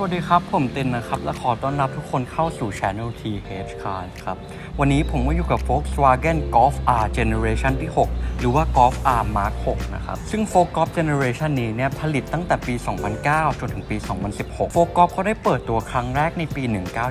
สวัสดีครับ ผมเตินนะครับ และขอต้อนรับทุกคนเข้าสู่ Channel TH Cars ครับ วันนี้ผมก็อยู่กับ Volkswagen Golf R Generation ที่ 6 หรือว่า Golf R Mark 6 นะครับ ซึ่ง f o g Golf Generation นี้เนี่ยผลิตตั้งแต่ปี 2009 จนถึงปี 2016 f o g Golf เขาได้เปิดตัวครั้งแรกในปี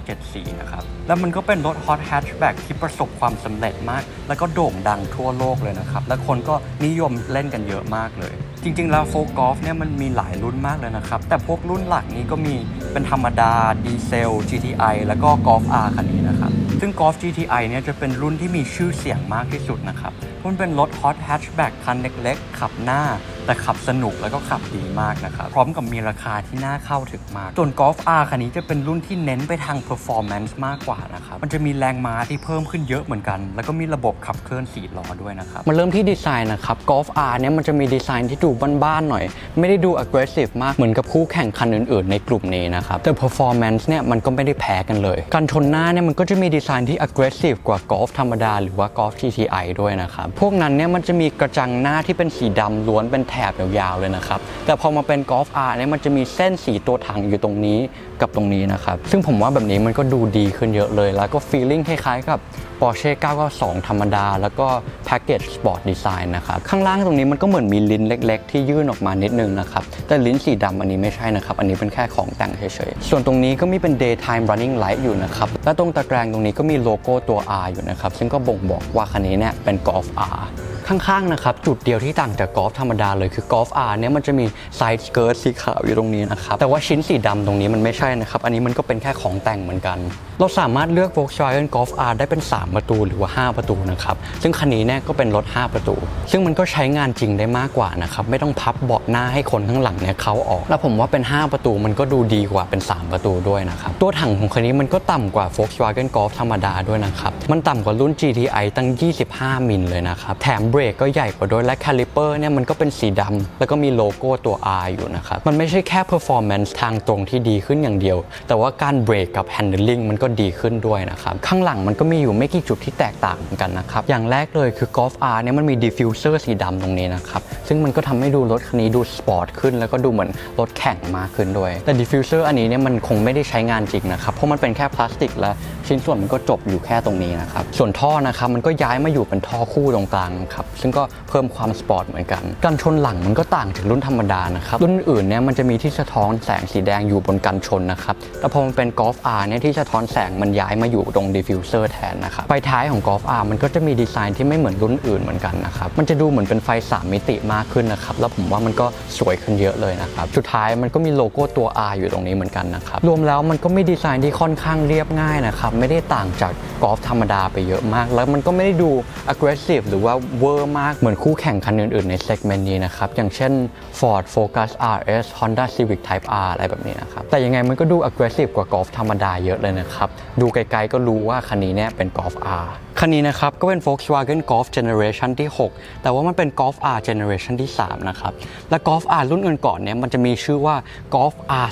1974 นะครับ แล้วมันก็เป็นรถ Hot Hatchback ที่ประสบความสำเร็จมาก แล้วก็โด่งดังทั่วโลกเลยนะครับ และคนก็นิยมเล่นกันเยอะมากเลยจริงๆ แล้วโฟกอล์ฟเนี่ยมันมีหลายรุ่นมากเลยนะครับ แต่พวกรุ่นหลักนี้ก็มีเป็นธรรมดาดีเซล GTI แล้วก็กอล์ฟ R คันนี้นะครับ ซึ่งกอล์ฟ GTI เนี่ยจะเป็นรุ่นที่มีชื่อเสียงมากที่สุดนะครับเพราะมันเป็นรถฮอตแฮชแบ็กคันเล็กๆ ขับหน้า แต่ขับสนุกแล้วก็ขับดีมากนะครับพร้อมกับมีราคาที่น่าเข้าถึงมากส่วน Golf R คันนี้จะเป็นรุ่นที่เน้นไปทาง performance มากกว่านะครับมันจะมีแรงม้าที่เพิ่มขึ้นเยอะเหมือนกัน แล้วก็มีระบบขับเคลื่อน4ล้อด้วยนะครับมาเริ่มที่ดีไซน์นะครับ Golf R เนี่ยมันจะมีดีไซน์ที่ดูบ้านๆหน่อย ไม่ได้ดู aggressive มากเหมือนกับคู่แข่งคันอื่นๆ ในกลุ่มนี้นะครับแต่ performance เนี่ยมันก็ไม่ได้แพ้กันเลย การชนหน้าเนี่ยมันก็จะมีดีไซน์ที่ aggressive กว่า Golf ธรรมดาหรือว่า Golf GTI ด้วยนะครับพวกนั้นเนี่ยมันจะมีกระจังหน้าที่เป็นสีดำล้วนเป็นแบยาวๆเลยนะครับ แต่พอมาเป็นกอล์ฟอาร์เนี่ยมันจะมีเส้นสีตัวถังอยู่ตรงนี้กับตรงนี้นะครับ ซึ่งผมว่าแบบนี้มันก็ดูดีขึ้นเยอะเลย แล้วก็ฟีลลิ่งคล้ายๆกับ Porsche 992 ธรรมดา แล้วก็ Package Sport Design นะครับข้างล่างตรงนี้มันก็เหมือนมีลิ้นเล็ก ๆ ที่ยื่นออกมานิดนึงนะครับ แต่ลิ้นสีดำอันนี้ไม่ใช่นะครับ อันนี้เป็นแค่ของแต่งเฉยๆ ส่วนตรงนี้ก็มีเป็น daytime running light อยู่นะครับ และตรงตะแกรงตรงนี้ก็มีโลโก้ตัว R อยู่นะครับ ซึ่งก็บ่งบอกว่าคันนี้เนี่ยเป็น Golf R ข้างๆนะครับจุดเดียวที่ต่างจากกอล์ฟธรรมดาเลยคือกอล์ฟ R เนี่ยมันจะมีไซด์เกิร์ตสีขาวอยู่ตรงนี้นะครับแต่ว่าชิ้นสีดำตรงนี้มันไม่ใช่นะครับ อันนี้มันก็เป็นแค่ของแต่งเหมือนกัน เราสามารถเลือก Volkswagen Golf R ได้เป็น 3 ประตูหรือว่า 5 ประตูนะครับ ซึ่งคันนี้เนี่ยก็เป็นรถ 5 ประตู ซึ่งมันก็ใช้งานจริงได้มากกว่านะครับ ไม่ต้องพับเบาะหน้าให้คนข้างหลังเนี่ยเขาออก แล้วผมว่าเป็น 5 ประตูมันก็ดูดีกว่าเป็น 3 ประตูด้วยนะครับ ตัวถังของคันนี้มันก็ต่ำกว่า Volkswagen Golf ธรรมดาด้วยนะครับ มันต่ำกว่ารุ่น GTI ตั้ง 25 มิลเลยนะครับ แถมเบรกก็ใหญ่กว่าด้วยและคาลิเปอร์เนี่ยมันก็เป็นสีดำแล้วก็มีโลโก้ตัว R อยู่นะครับ มันไม่ใช่แค่ performance ทางตรงที่ดีขึ้นอย่างเดียว แต่ว่าการเบรกกับ handling มันก็ดีขึ้นด้วยนะครับ ข้างหลังมันก็มีอยู่ไม่กี่จุดที่แตกต่างกันนะครับ อย่างแรกเลยคือ Golf R เนี่ยมันมี diffuser สีดำตรงนี้นะครับ ซึ่งมันก็ทำให้ดูรถคันนี้ดูสปอร์ตขึ้น แล้วก็ดูเหมือนรถแข่งมากขึ้นด้วย แต่ diffuser อันนี้เนี่ยมันคงไม่ได้ใช้งานจริงนะครับ เพราะมันเป็นแค่พลาสติกและ ชิ้นส่วนมันก็จบอยู่แค่ตรงนี้นะครับ ส่วนท่อนะครับมันก็ย้ายมาอยู่เป็นท่อคู่ตรงกลางครับ ซึ่งก็เพิ่มความสปอร์ตเหมือนกันการชนหลังมันก็ต่างจากรุ่นธรรมดานะครับ รุ่นอื่นเนี่ยมันจะมีที่สะท้อนแสงสีแดงอยู่บนกันชนนะครับ แต่พอมันเป็น Golf R เนี่ยที่สะท้อนแสงมันย้ายมาอยู่ตรง diffuser แทนนะครับ ไฟท้ายของ Golf R มันก็จะมีดีไซน์ที่ไม่เหมือนรุ่นอื่นเหมือนกันนะครับ มันจะดูเหมือนเป็นไฟ 3 มิติมากขึ้นนะครับ แล้วผมว่ามันก็สวยขึ้นเยอะเลยนะครับ สุดท้ายมันก็มีโลโก้ตัว R อยู่ตรงนี้เหมือนกันนะครับ รวมแล้วมันก็ม่ดีไซน์ที่ค่อนข้างเรียบง่ายนะครับไม่ได้ต่างจากกอล์ฟธรรมดาไปเยอะมาก แล้วมันก็ไม่ได้ดู aggressive หรือว่าเวอร์มากเหมือนคู่แข่งคันอื่นๆในเซกเมนต์นี้นะครับ อย่างเช่น Ford Focus RS Honda Civic Type R อะไรแบบนี้นะครับ แต่ยังไงมันก็ดู aggressive กว่ากอล์ฟธรรมดาเยอะเลยนะครับ ดูไกลๆก็รู้ว่าคันนี้เนี่ยเป็นกอล์ฟ R คันนี้นะครับ ก็เป็น Volkswagen Golf Generation ที่ 6 แต่ว่ามันเป็น Golf R Generation ที่ 3 นะครับ และ Golf R รุ่นก่อนเนี่ยมันจะมีชื่อว่า Golf R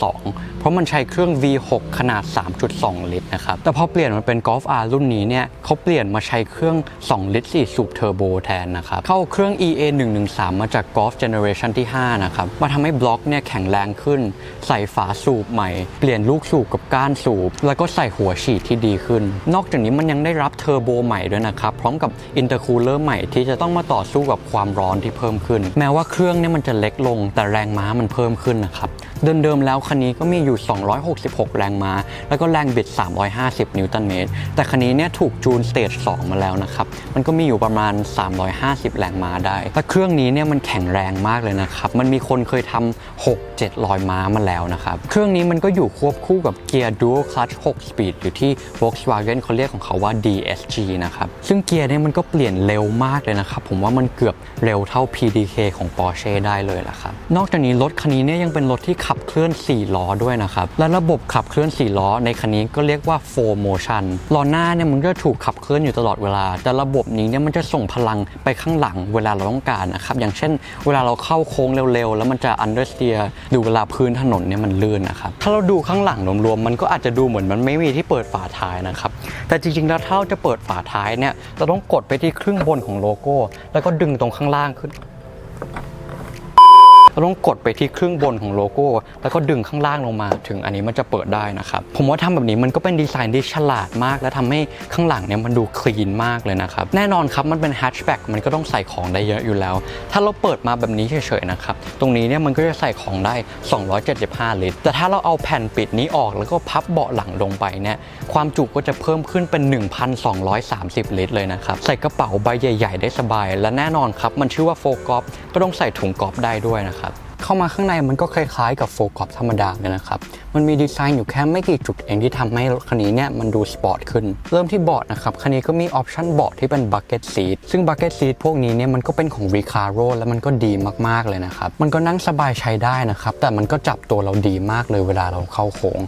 32เพราะมันใช้เครื่อง V6 ขนาด 3.2 ลิตรนะครับ แต่พอเปลี่ยนมาเป็น Golf R รุ่นนี้เนี่ยเขาเปลี่ยนมาใช้เครื่อง 2 ลิตร 4 สูบเทอร์โบแทนนะครับ เข้าเครื่อง EA 113มาจาก Golf Generation ที่ 5 นะครับ มาทำให้บล็อกเนี่ยแข็งแรงขึ้น ใส่ฝาสูบใหม่ เปลี่ยนลูกสูบกับก้านสูบ แล้วก็ใส่หัวฉีดที่ดีขึ้น นอกจากนี้มันยังได้รับเทอร์โบใหม่ด้วยนะครับ พร้อมกับอินเตอร์คูลเลอร์ใหม่ที่จะต้องมาต่อสู้กับความร้อนที่เพิ่มขึ้น แม้ว่าเครื่องเนี่ยมันจะเล็กลง แต่แรงม้ามันเพิ่มขึ้นนะครับ เดิมๆแล้วคันนี้ก็มีอยู่ 266 แรงม้า แล้วก็แรงบิด 350 นิวตันเมตร แต่คันนี้เนี่ยถูกจูนสเตจ2มาแล้วนะครับ มันก็มีอยู่ประมาณ 350 แรงม้าได้และเครื่องนี้เนี่ยมันแข็งแรงมากเลยนะครับ มันมีคนเคยทำ6 700 ม้ามาแล้วนะครับ เครื่องนี้มันก็อยู่ควบคู่กับเกียร์ Dual Clutch 6 Speed อยู่ที่ Volkswagen เขาเรียกของเขาว่า DSG นะครับ ซึ่งเกียร์เนี่ยมันก็เปลี่ยนเร็วมากเลยนะครับ ผมว่ามันเกือบเร็วเท่า PDK ของ Porsche ได้เลยละครับ นอกจากนี้รถคันนี้เนี่ยยังเป็นรถที่ขับเคลื่อน 4 ล้อด้วยนะครับ และระบบขับเคลื่อน 4 ล้อในคันนี้ก็เรียกว่า4 motion ล้อหน้าเนี่ยมันก็ถูกขับเคลื่อนอยู่ตลอดเวลา แต่ระบบนี้เนี่ยมันจะส่งพลังไปข้างหลังเวลาเราต้องการนะครับ อย่างเช่น เวลาเราเข้าโค้งเร็วๆ แล้วมันจะ understeer หรือเวลาพื้นถนนเนี่ยมันลื่นนะครับ ถ้าเราดูข้างหลังรวมๆ มันก็อาจจะดูเหมือนมันไม่มีที่เปิดฝาท้ายนะครับ แต่จริงๆ แล้วถ้าเราจะเปิดฝาท้ายเนี่ยเราต้องกดไปที่ครึ่งบนของโลโก้ แล้วก็ดึงตรงข้างล่างขึ้น เราต้องกดไปที่ครึ่งบนของโลโก้ แล้วก็ดึงข้างล่างลงมา ถึงอันนี้มันจะเปิดได้นะครับผมว่าทำแบบนี้มันก็เป็นดีไซน์ที่ฉลาดมาก และทำให้ข้างหลังเนี่ยมันดูคลีนมากเลยนะครับแน่นอนครับมันเป็นแฮชแบ็กมันก็ต้องใส่ของได้เยอะอยู่แล้ว ถ้าเราเปิดมาแบบนี้เฉยๆนะครับตรงนี้เนี่ยมันก็จะใส่ของได้ 275 ลิตร แต่ถ้าเราเอาแผ่นปิดนี้ออกแล้วก็พับเบาะหลังลงไปเนี่ยความจุก็จะเพิ่มขึ้นเป็น 1,230 ลิตรเลยนะครับใส่กระเป๋าใบใหญ่ ๆ ได้สบาย และแน่นอนครับมันชื่อว่าโฟกอฟก็ต้องใส่ถุงกอฟได้ด้วยนะครับ เข้ามาข้างในมันก็คล้ายๆกับโฟกอบธรรมดาเลยนะครับ มันมีดีไซน์อยู่แค่ไม่กี่จุดเองที่ทำให้รถคันนี้เนี่ยมันดูสปอร์ตขึ้น เริ่มที่เบาะนะครับ คันนี้ก็มีออปชั่นเบาะที่เป็นบักเก็ตซีทซึ่งบักเก็ตซีทพวกนี้เนี่ยมันก็เป็นของ Recaro แล้วมันก็ดีมากๆเลยนะครับ มันก็นั่งสบายใช้ได้นะครับ แต่มันก็จับตัวเราดีมากเลยเวลาเราเข้าโค้ง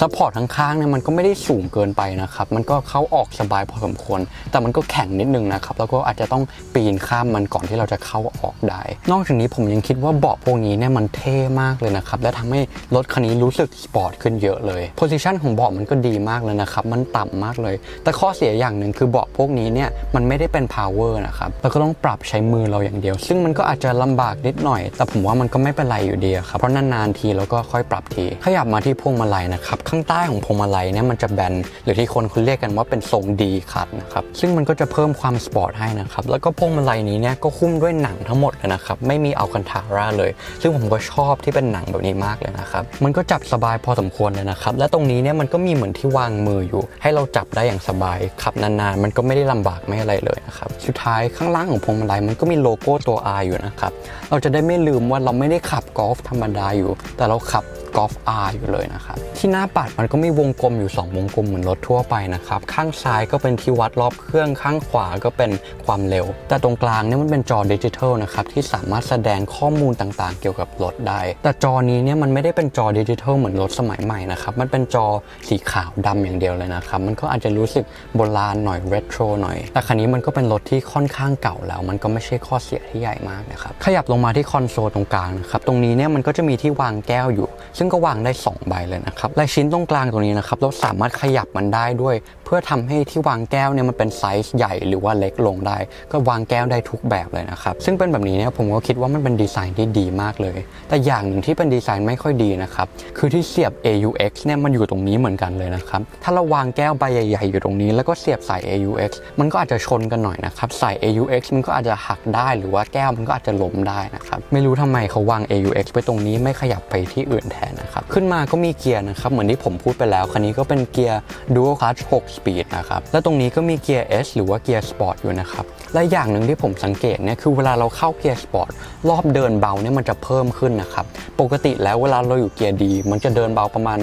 ซัพพอร์ตข้างๆเนี่ยมันก็ไม่ได้สูงเกินไปนะครับ มันก็เข้าออกสบายพอสมควร แต่มันก็แข็งนิดนึงนะครับ แล้วก็อาจจะต้องปีนข้ามมันก่อนที่เราจะเข้าออกได้ นอกจากนี้ผมยังคิดว่าเบาะพวกนี้เนี่ยมันเท่มากเลยนะครับ และทำให้รถคันนี้รู้สึกสปอร์ตขึ้นเยอะเลยโพซิชันของเบาะมันก็ดีมากเลยนะครับ มันต่ำมากเลย แต่ข้อเสียอย่างหนึ่งคือเบาะพวกนี้เนี่ยมันไม่ได้เป็น power นะครับเราก็ต้องปรับใช้มือเราอย่างเดียว ซึ่งมันก็อาจจะลำบากนิดหน่อย แต่ผมว่ามันก็ไม่เป็นไรอยู่ดีครับ เพราะนานๆทีแล้วก็ค่อยปรับที ขยับมาที่พวงมาลัยนะครับข้างใต้ของพวงมาลัยเนี่ยมันจะแบนหรือที่คนคุณเรียกกันว่าเป็นทรงดีคัดนะครับซึ่งมันก็จะเพิ่มความสปอร์ตให้นะครับแล้วก็พวงมาลัยนี้เนี่ยก็คุ้มด้วยหนังทั้งหมดเลยนะครับไม่มีอัลคันทาร่าเลย ซึ่งผมก็ชอบที่เป็นหนังแบบนี้มากเลยนะครับมันก็จับสบายพอสมควรเลยนะครับและตรงนี้เนี่ยมันก็มีเหมือนที่วางมืออยู่ ให้เราจับได้อย่างสบายขับนานๆ มันก็ไม่ได้ลำบากไม่อะไรเลยนะครับสุดท้ายข้างล่างของพวงมาลัยมันก็มีโลโก้ตัว R อยู่นะครับเราจะได้ไม่ลืมว่าเราไม่ได้ขับกอล์ฟธรรมดาอยู่ แต่เราขับกอล์ฟ R อยู่เลยนะครับที่น้าปัดมันก็มีวงกลมอยู่ 2 วงกลมเหมือนรถทั่วไปนะครับ ข้างซ้ายก็เป็นที่วัดรอบเครื่องข้างขวาก็เป็นความเร็ว แต่ตรงกลางเนี่ยมันเป็นจอดิจิทัลนะครับที่สามารถแสดงข้อมูลต่างๆ เกี่ยวกับรถได้ แต่จอนี้เนี่ยมันไม่ได้เป็นจอดิจิทัลเหมือนรถสมัยใหม่นะครับมันเป็นจอสีขาวดำอย่างเดียวเลยนะครับมันก็อาจจะรู้สึกโบราณหน่อยเรโทรหน่อยแต่คันนี้มันก็เป็นรถที่ค่อนข้างเก่าแล้ว มันก็ไม่ใช่ข้อเสียที่ใหญ่มากนะครับขยับลงมาที่คอนโซลตรงกลางนะครับตรงนี้เนี่ยมันก็จะมีที่วางแก้วอยู่ ซึ่งก็วางได้ 2 ใบเลยนะครับและชิ้นตรงกลางตรงนี้นะครับเราสามารถขยับมันได้ด้วย เพื่อทำให้ที่วางแก้วเนี่ยมันเป็นไซส์ใหญ่หรือว่าเล็กลงได้ ก็วางแก้วได้ทุกแบบเลยนะครับซึ่งเป็นแบบนี้เนี่ยผมก็คิดว่ามันเป็นดีไซน์ที่ดีมากเลย แต่อย่างหนึ่งที่เป็นดีไซน์ไม่ค่อยดีนะครับคือที่เสียบ AUX เนี่ยมันอยู่ตรงนี้เหมือนกันเลยนะครับถ้าเราวางแก้วใบใหญ่ ๆ อยู่ตรงนี้ แล้วก็เสียบสาย AUX มันก็อาจจะชนกันหน่อยนะครับสาย AUX มันก็อาจจะหักได้หรือว่าแก้วมันก็อาจจะล้มได้นะครับไม่รู้ทำไมเขาวาง AUX ไปตรงนี้ไม่ขยับไปที่อื่นแทนนะครับขึ้นมาก็มีเกียร์นะครับเหมือนที่ผมพูดไปแล้วคันนี้ก็เป็นเกียร์ Dual Clutch 6 Speed นะครับ แล้วตรงนี้ก็มีเกียร์ S หรือว่าเกียร์ Sport อยู่นะครับ และอย่างหนึ่งที่ผมสังเกตเนี่ยคือเวลาเราเข้าเกียร์ Sport รอบเดินเบาเนี่ยมันจะเพิ่มขึ้นนะครับ ปกติแล้วเวลาเราอยู่เกียร์ดี มันจะเดินเบาประมาณ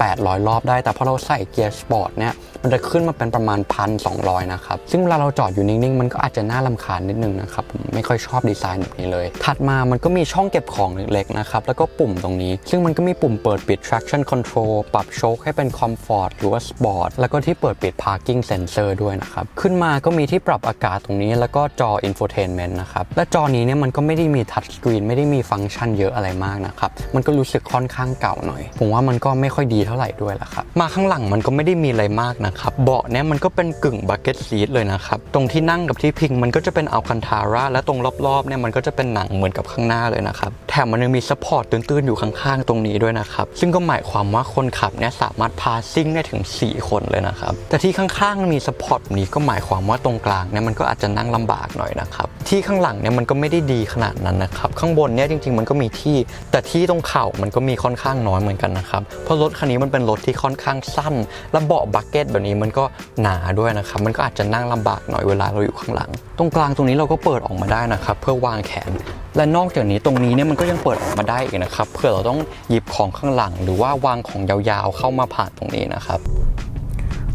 800 รอบได้ แต่พอเราใส่เกียร์สปอร์ตเนี่ยมันจะขึ้นมาเป็นประมาณ 1,200 นะครับ ซึ่งเวลาเราจอดอยู่นิ่งๆ มันก็อาจจะน่าลำคาญนิดนึงนะครับผมไม่ค่อยชอบดีไซน์แบบนี้เลย ถัดมามันก็มีช่องเก็บของเล็กๆนะครับ แล้วก็ปุ่มตรงนี้ ซึ่งมันก็มีปุ่มเปิดปิด traction control ปรับโชคให้เป็น comfort หรือว่า sport แล้วก็ที่เปิดปิด parking sensor ด้วยนะครับ ขึ้นมาก็มีที่ปรับอากาศตรงนี้ แล้วก็จอ infotainment นะครับ และจอนี้เนี่ยมันก็ไม่ได้มี touch screen ไม่ได้มีฟังก์ชันเยอะอะไรมากนะครับ มันก็รู้สึกค่อนข้างเก่าหน่อย ผมว่ามันก็ไม่ค่อยดีเท่าไหร่ด้วยละครับ มาข้างหลังมันก็ไม่ได้มีอะไรมากนะครับ เบาะเนี่ยมันก็เป็นกึ่งบักเก็ตซีทเลยนะครับ ตรงที่นั่งกับที่พิงมันก็จะเป็นอัลคันทาร่าและตรงรอบๆเนี่ยมันก็จะเป็นหนังเหมือนกับข้างหน้าเลยนะครับแถมมันยังมีซัพพอร์ตตื้นๆอยู่ข้างๆตรงนี้ด้วยนะครับซึ่งก็หมายความว่าคนขับเนี่ยสามารถพาซิ่งได้ถึง 4 คนเลยนะครับแต่ที่ข้างๆมีซัพพอร์ตแบบนี้ก็หมายความว่าตรงกลางเนี่ยมันก็อาจจะนั่งลำบากหน่อยนะครับที่ข้างหลังเนี่ยมันก็ไม่ได้ดีขนาดนั้นนะครับข้างบนเนี่ยจริง ๆ มันก็มีที่ แต่ที่ตรงเข่ามันก็มีค่อนข้างน้อยเหมือนกันนะครับเพราะรถคันนี้มันเป็นรถที่ค่อนข้างสั้น และเบาะบักเก็ตแบบนี้มันก็หนาด้วยนะครับมันก็อาจจะนั่งลำบากหน่อยเวลาเราอยู่ข้างหลัง ตรงกลางตรงนี้เราก็เปิดออกมาได้นะครับ เพื่อวางแขน และนอกจากนี้ตรงนี้เนี่ยมันก็ยังเปิดออกมาได้อีกนะครับเพื่อเราต้องหยิบของข้างหลัง หรือว่าวางของยาวๆเข้ามาผ่านตรงนี้นะครับ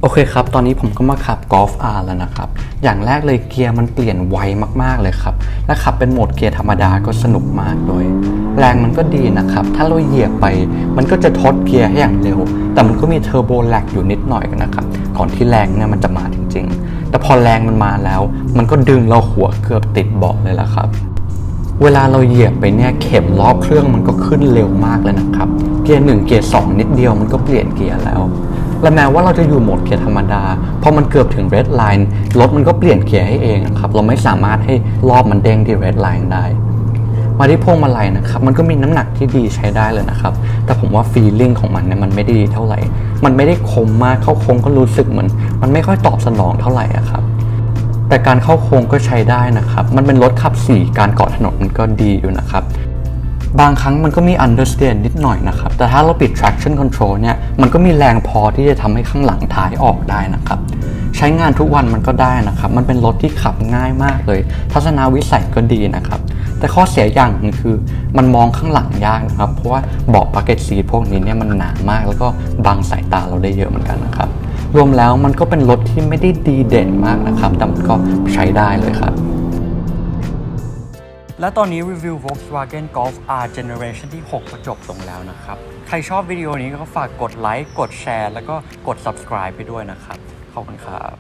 โอเคครับ ตอนนี้ผมก็มาขับ Golf R แล้วนะครับ อย่างแรกเลยเกียร์มันเปลี่ยนไวมากๆเลยครับ และขับเป็นโหมดเกียร์ธรรมดาก็สนุกมากด้วย แรงมันก็ดีนะครับ ถ้าเราเหยียบไป มันก็จะทดเกียร์ให้อย่างเร็ว แต่มันก็มีเทอร์โบแลกอยู่นิดหน่อยนะครับ ก่อนที่แรงเนี่ยมันจะมาจริงๆ แต่พอแรงมันมาแล้ว มันก็ดึงเราหัวเกือบติดเบาะเลยละครับ เวลาเราเหยียบไปเนี่ยเข็มรอบเครื่องมันก็ขึ้นเร็วมากเลยนะครับ เกียร์หนึ่งเกียร์สองนิดเดียวมันก็เปลี่ยนเกียร์แล้ว และแม้ว่าเราจะอยู่โหมดเกียร์ธรรมดาพอมันเกือบถึงเรดไลน์รถมันก็เปลี่ยนเกียร์ให้เองนะครับ เราไม่สามารถให้รอบมันเด้งที่เรดไลน์ได้ มาที่พวงมาลัยนะครับมันก็มีน้ำหนักที่ดีใช้ได้เลยนะครับ แต่ผมว่าฟีลลิ่งของมันเนี่ยมันไม่ได้ดีเท่าไหร่ มันไม่ได้คมมากเข้าโค้งก็รู้สึกเหมือน มันไม่ค่อยตอบสนองเท่าไหร่อะครับแต่การเข้าโค้งก็ใช้ได้นะครับ มันเป็นรถขับสี่การเกาะถนนมันก็ดีอยู่นะครับ บางครั้งมันก็มี understeer นิดหน่อยนะครับ แต่ถ้าเราปิด traction control เนี่ย มันก็มีแรงพอที่จะทำให้ข้างหลังท้ายออกได้นะครับ ใช้งานทุกวันมันก็ได้นะครับ มันเป็นรถที่ขับง่ายมากเลย ทัศนวิสัยก็ดีนะครับ แต่ข้อเสียอย่างนึงคือมันมองข้างหลังยากนะครับ เพราะว่าเบาะ bucket seat พวกนี้เนี่ยมันหนามาก แล้วก็บังสายตาเราได้เยอะเหมือนกันนะครับ รวมแล้วมันก็เป็นรถที่ไม่ได้ดีเด่นมากนะครับ แต่มันก็ใช้ได้เลยครับ และตอนนี้รีวิว Volkswagen Golf R Generation ที่ 6 ก็จบลงแล้วนะครับ ใครชอบวิดีโอนี้ก็ฝากกดไลค์ กดแชร์ แล้วก็กด subscribe ไปด้วยนะครับ ขอบคุณครับ